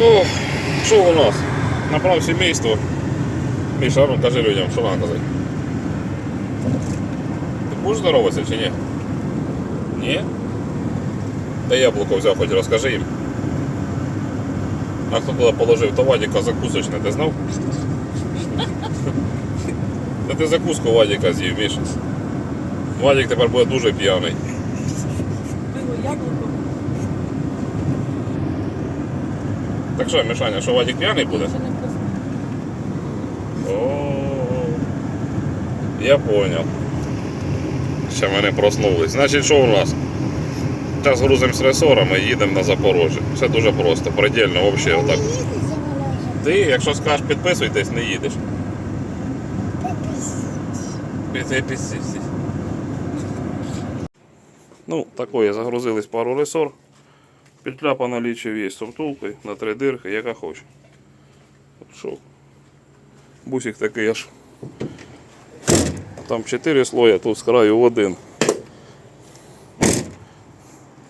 О, що у нас? Направ сімейство. Міша, ну кажи людям, що нам казати. Ти будеш здороватися чи ні? Ні? Та яблуко взяв, хоч розкажи їм. А хто туди положив, то Вадіка закусочне, ти знав? Та ти закуску Вадіка з'їв, Міша. Вадік тепер буде дуже п'яний. Пиво яблуко. Так що, Мішаня, що Вадік п'яний буде? О, я понял. Ще мене проснулись. Значить, що у нас? Зараз грузимо з ресорами і їдемо на Запорожжя. Все дуже просто, предельно, взагалі отак. Ти, якщо скажеш підписуйтесь, не їдеш. Підписуйтесь. Ну, такое, загрузились пару ресор. Петля по наличию есть с втулкой на три дирки, яка хоче. Що? Бусик такий аж. Там 4 слоя, тут з краю один.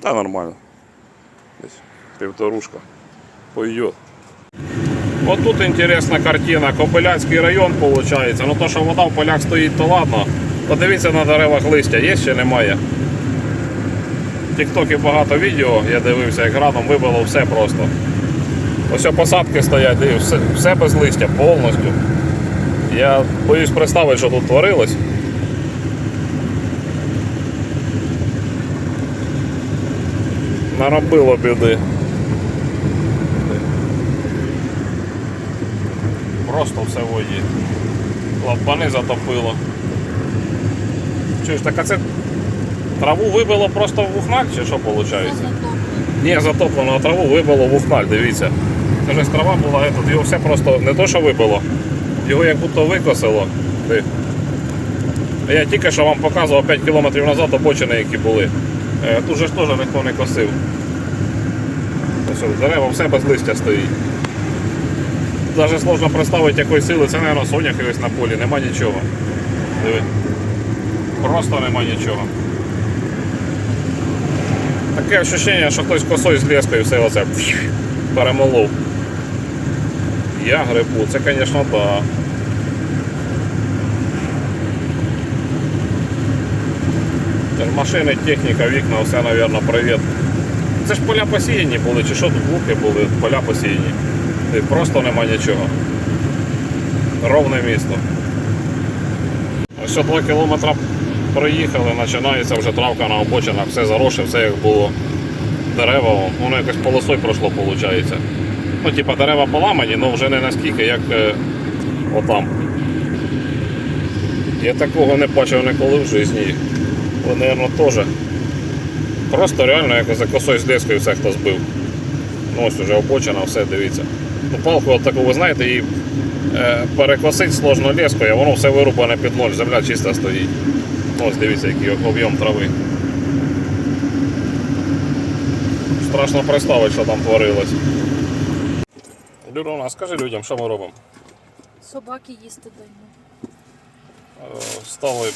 Та нормально. Десь півторушка. Пойдет. Вот тут интересна картина. Кобиляцький район получается. Ну то, що вода в полях стоїть, то ладно. Подивіться на деревах листя, є чи немає. Тіктокі багато відео, я дивився, як градом вибило все просто. Ось о, посадки стоять, і все, все без листя повністю. Я боюсь представити, що тут творилось. Наробило біди. Просто все воді. Клапани затопило. Чуєш, так а це траву вибило просто в вухнак, чи що виходить? Ні, затоплено, а траву вибило в ухналь, дивіться. Це ж трава була, тут, його все просто не то, що вибило, його як будто викосило. Я тільки що вам показував 5 кілометрів назад обочини, які були. Е, Тут же ж теж ніхто не косив. Ось дерева все без листя стоїть. Даже сложно представити, якої сили, це, мабуть, соняк ось на полі, нема нічого. Диви. Просто нема нічого. Таке ощущення, що хтось косою з лескою все оце перемолов. Я грибу, це, звісно, да. Машини, техніка, вікна, все, мабуть, привіт. Це ж поля посіяні були, чи що тут луки були, поля посіяні. І просто нема нічого. Ровне місто. Ось 2 кілометри проїхали, починається вже травка на обочинах, все заросше, все як було. Дерева, воно якось полосою пройшло, виходить. Ну, типа дерева поламані, але вже не наскільки, як е, отам. Я такого не бачив ніколи в житті. Ви, мабуть, теж. Просто реально як за косою з дискою все хто збив. Ну ось уже обочина, все, дивіться. Ну, палку от таку, ви знаєте, її е, перекосить сложно лескою, а воно все вирубане під ноль, земля чиста стоїть. Ось дивіться, який об'єм трави. Страшно представити, що там творилось. Люрона, скажи людям, що ми робимо. Собаки їсти даємо. Е, Стали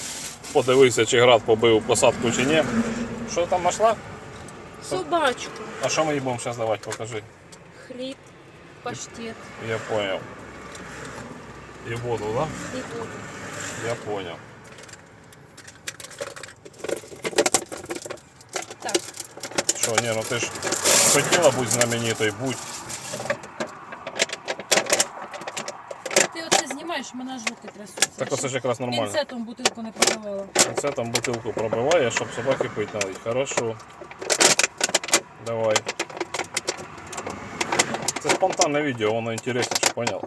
подивитися, чи град побив посадку чи ні. Що там знайшла? Собачку. А що ми їй будемо зараз давати, покажи. Хліб, паштет Я понял. И воду, да? і воду. Я понял. Що, ні, ну ти ж хотіла бути знаменитою, будь. ти оце знімаєш, мене аж руки трясуться. Так оце ж якраз нормально. Пінцетом бутилку не пробивала. Це там бутилку пробиває, щоб собаки пити налить. Хорошо. Давай. Це спонтанне відео, воно інтересніше, понял?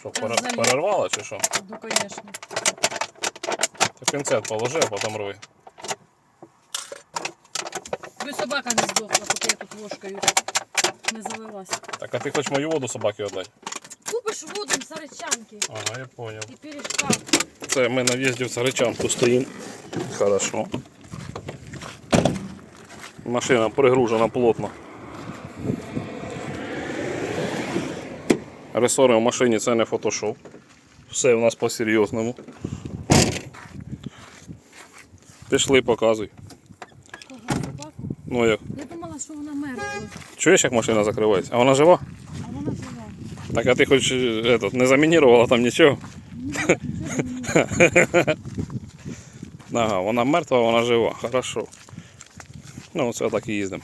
Що, пере- Взагалі. перервала чи що? Ну, звісно. Ти пінцет положи, а потім рви. Ви собака не здохла, поки я тут ложкою не залилась. Так, а ти хочеш мою воду собаки віддати? Купиш воду з речанки Ага, я понял. і пиріжка. Це ми на в'їзді в Царичанку стоїмо. Хорошо. Машина пригружена плотно. Ресори в машині це не фотошоп. Все у нас по-серйозному. Пішли, показуй. Кого собаку? Ну як? Я думала, думала, що вона мертва, Чуєш, як машина закривається? А вона жива? а вона жива. Так, а ти хоч е, этот, не замінірувала там нічого? Ага, вона мертва, вона жива. Хорошо. Ну, це так і їздимо.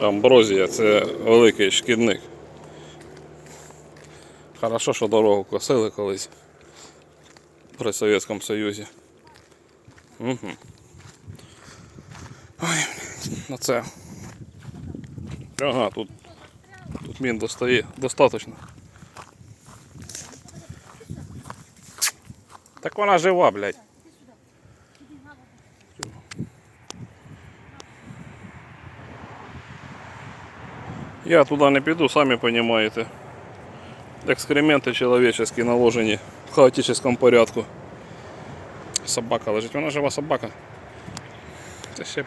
Амброзія це великий шкідник. Хорошо, що дорогу косили колись при Совєтському Союзі. Угу. Ой, ну це. Ага, тут, тут мін достає достатньо. Так вона жива, блядь. Я туди не піду, самі розумієте. Екскременти чоловічі наложені в хаотичному порядку. Собака лежить, вона жива собака. Це ще.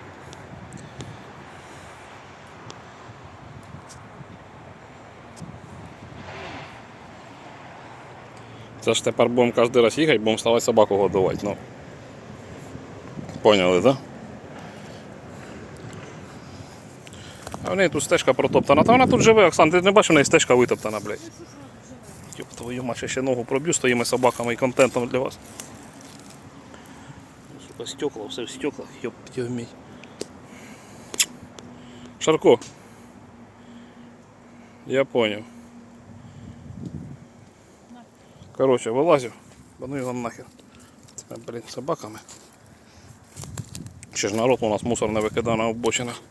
Це ж тепер будемо кожен раз їхати, будемо ставати собаку годувати. Ну. Поняли, так? Да? А в неї тут стежка протоптана. Та вона тут живе, Оксан, ти не бачиш, в неї стежка витоптана, блядь. Йоп твою мать, ще ногу проб'ю з твоїми собаками і контентом для вас. Сука, стекла, все в стеклах, йоп, твою мій. Шарко. Я понял. Короче, вилазю. Бо ну його нахер. Це, блін, собаками. Ще ж народ у нас мусор не викидає на обочинах.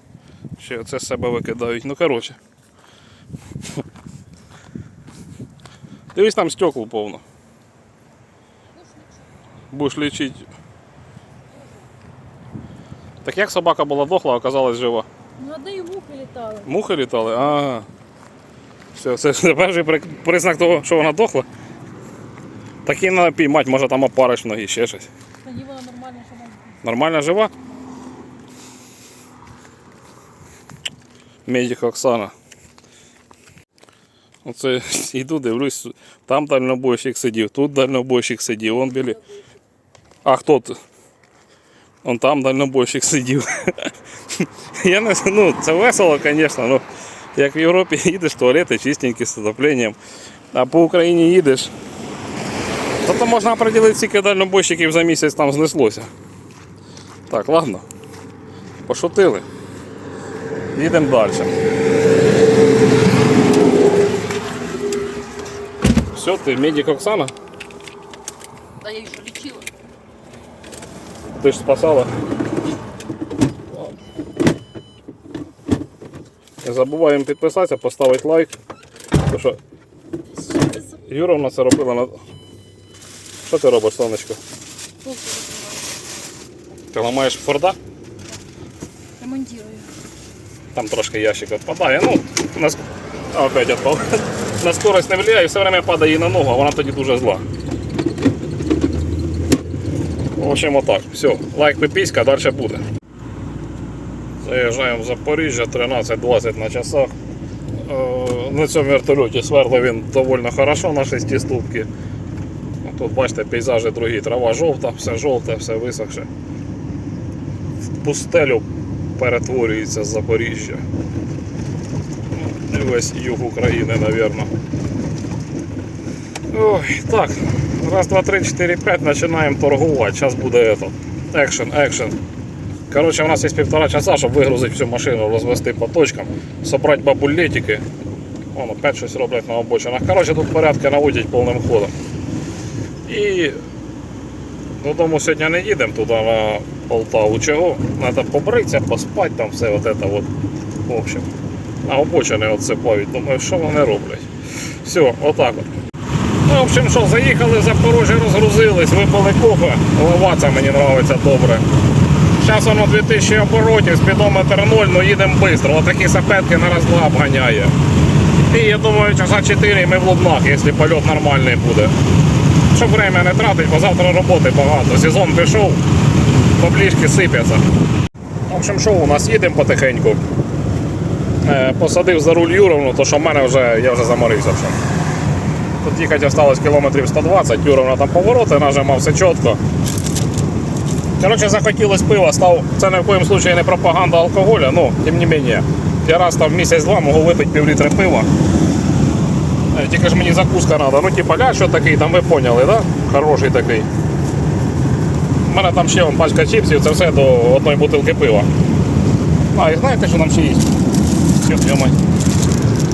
Ще це з себе викидають. Ну коротше. Дивись там стекло повно. Будеш лічити. Так як собака була дохла, а оказалась жива. Ну, а де й мухи літали? Мухи літали? Ага. Все, це ж перший признак того, що вона дохла. Так її треба піймати, може там опариш ноги, ще щось. Тоді вона нормально, вона Нормально жива? Медик Оксана. Оце йду, дивлюсь, там дальнобойщик сидів, тут дальнобойщик сидів, он білі. А хто тут? Он там дальнобойщик сидів. Я не ну це весело, звісно, ну як в Європі їдеш, туалети чистенькі з отопленням, а по Україні їдеш. То можна определити, скільки дальнобойщиків за місяць там знеслося. Так, ладно. Пошутили. Їдемо далі. Все, ти медик Оксана? Та я її що лічила. Ти ж спасала. Не забуваємо підписатися, поставити лайк. Тому що Юра в нас це робила на. Що ти робиш, сонечко? Ти ламаєш Форда? Ремонтую. Там трошки ящик відпадає. Ну, на, опять відпав. на скорость не влияє, все время падає на ногу, а вона тоді дуже зла. В общем, отак. Все, лайк пипіська, далі буде. Заїжджаємо в Запоріжжя, 13.20 на часах. Е, На цьому вертольоті сверло він доволі хорошо на шестиступки. Ну, Тут бачите, пейзажі другі, трава жовта, все жовте, все висохше. В пустелю перетворюється Запоріжжя. Ну, І весь юг України, напевно. Ой, так. Раз, два, три, чотири, п'ять, починаємо торгувати. Зараз буде это. Екшен, екшен. Коротше, у нас є півтора часа, щоб вигрузити всю машину, розвести по точкам, собрати бабулетики. Вон, опять щось роблять на обочинах. Коротше, тут порядки наводять повним ходом. І додому сьогодні не їдемо туди на Полтаву. Чого? Треба побритися, поспати там все от это вот. В общем, на обочини отсипають. Думаю, що вони роблять. Все, отак от. Ну, в общем, що, заїхали в Запорожжя, розгрузились, випили кофе. Голова мені подобається добре. Зараз воно 2000 оборотів, спідометр 0, ну їдемо швидко. Отакі сапетки на раз-два обганяє. І я думаю, часа 4 ми в Лубнах, якщо польот нормальний буде. Щоб время не тратить, бо завтра роботи багато. Сезон пішов, поближки сипяться. В общем, що у нас їдемо потихеньку. Е, Посадив за руль Юровну, то що в мене вже, я вже заморився. Вже. Тут їхати осталось кілометрів 120, Юровна там повороти, нажимав все чітко. Коротше, захотілось пива, став. Це ні в коїм случаї не пропаганда алкоголя, ну, тим не менше. Я раз там місяць-два можу випити пів літри пива. Е, Тільки ж мені закуска треба. Ну, типа, що такий, там ви поняли, да? Хороший такий. У мене там ще пачка чіпсів, це все до одної бутилки пива. А, і знаєте, що там ще є?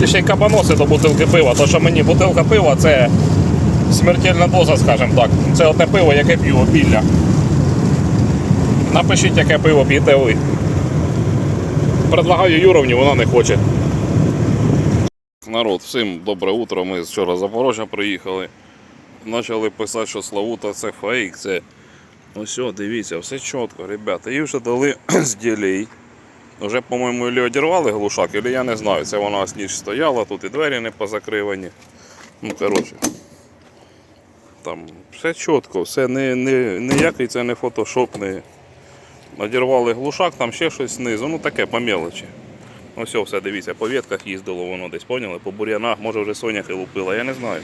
І ще й кабаноси до бутилки пива, то що мені бутилка пива це смертельна доза, скажімо так. Це одне пиво, яке п'ю опілля. Напишіть, яке пиво п'єте ви. Предлагаю Юровні, вона не хоче. Народ, всім добре утро. Ми вчора з Запорожжя приїхали. Почали писати, що Славута це фейк, це. Ось, о, дивіться, все чітко, ребята. Їй вже дали з ділей. Вже, по-моєму, і одірвали глушак, або я не знаю. Це вона ніч стояла, тут і двері не позакривані. Ну, коротше. Там все чітко, все не, не, ніякий це не фотошоп, не. Одірвали глушак, там ще щось знизу, ну таке по мелочі. Ось о, все, дивіться, по ветках їздило воно десь, поняли? По бур'янах, може вже соняхи лупила, я не знаю.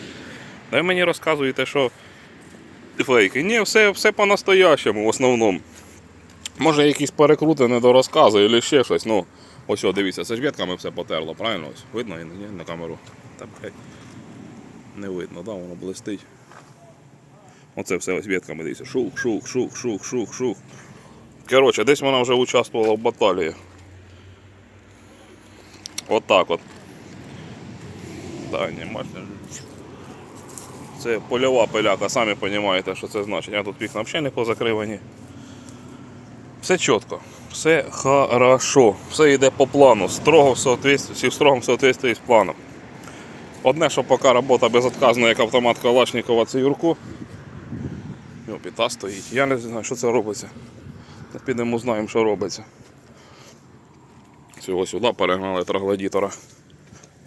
Да ви мені розказуєте, що фейки. Ні, все, все по-настоящему в основному. Може якісь перекрути не до розказу або ще щось. Ну, ось дивіться, це ж ветками все потерло, правильно? Ось, видно ні, на камеру. Та, не видно, да, воно блистить. Оце все ось ветками дивіться. Шух, шух, шух, шух, шух, шух. Коротше, десь вона вже участвувала в баталії. От так от. Да, ні, бачите. Це польова пиляка, самі розумієте, що це значить. А тут вікна взагалі не позакривані. Все чітко, все хорошо, все йде по плану, строго в строгому соответствии з планом. Одне, що поки робота безотказна, як автомат Калашникова, це Юрку. Його піта стоїть. Я не знаю, що це робиться. Підемо знаємо, що робиться. Цього сюди перегнали троглодітора.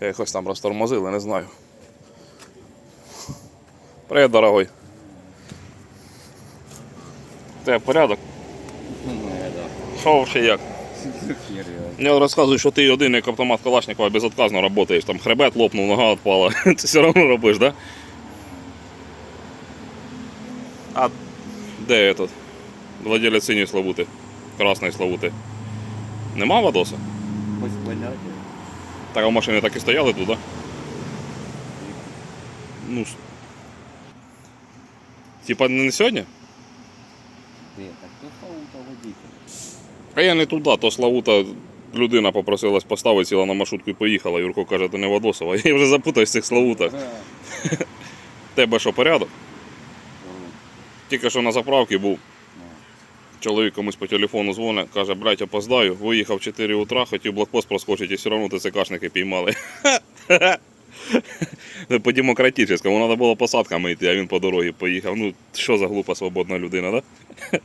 Якось там розтормозили, не знаю. Привіт, дорогой. Це порядок? Що взагалі як? Я розказую, що ти один як автомат Калашникова безотказно працюєш. Там хребет лопнув, нога відпала. Ти все одно робиш, так? Да? А де этот? Владелець синьої славути? Красної славути. Нема Вадоса? Ось поняття. Так а машини так і стояли тут, да? Ну. Типа не сьогодні? Де? Так то Славута водитель. А я не туди, то Славута людина попросилась поставити, сіла на маршрутку і поїхала. Юрко каже, ти не Вадосова. Я вже запутався в цих Славутах. Тебе що порядок? Ну, Тільки що на заправці був. Чоловік комусь по телефону дзвонить, каже, блядь, опоздаю, виїхав 4 утра, хотів блокпост проскочити і все одно ТЦКшники піймали. Це по демократичному, треба було посадками йти, а він по дорозі поїхав. Ну, що за глупа свободна людина? Да?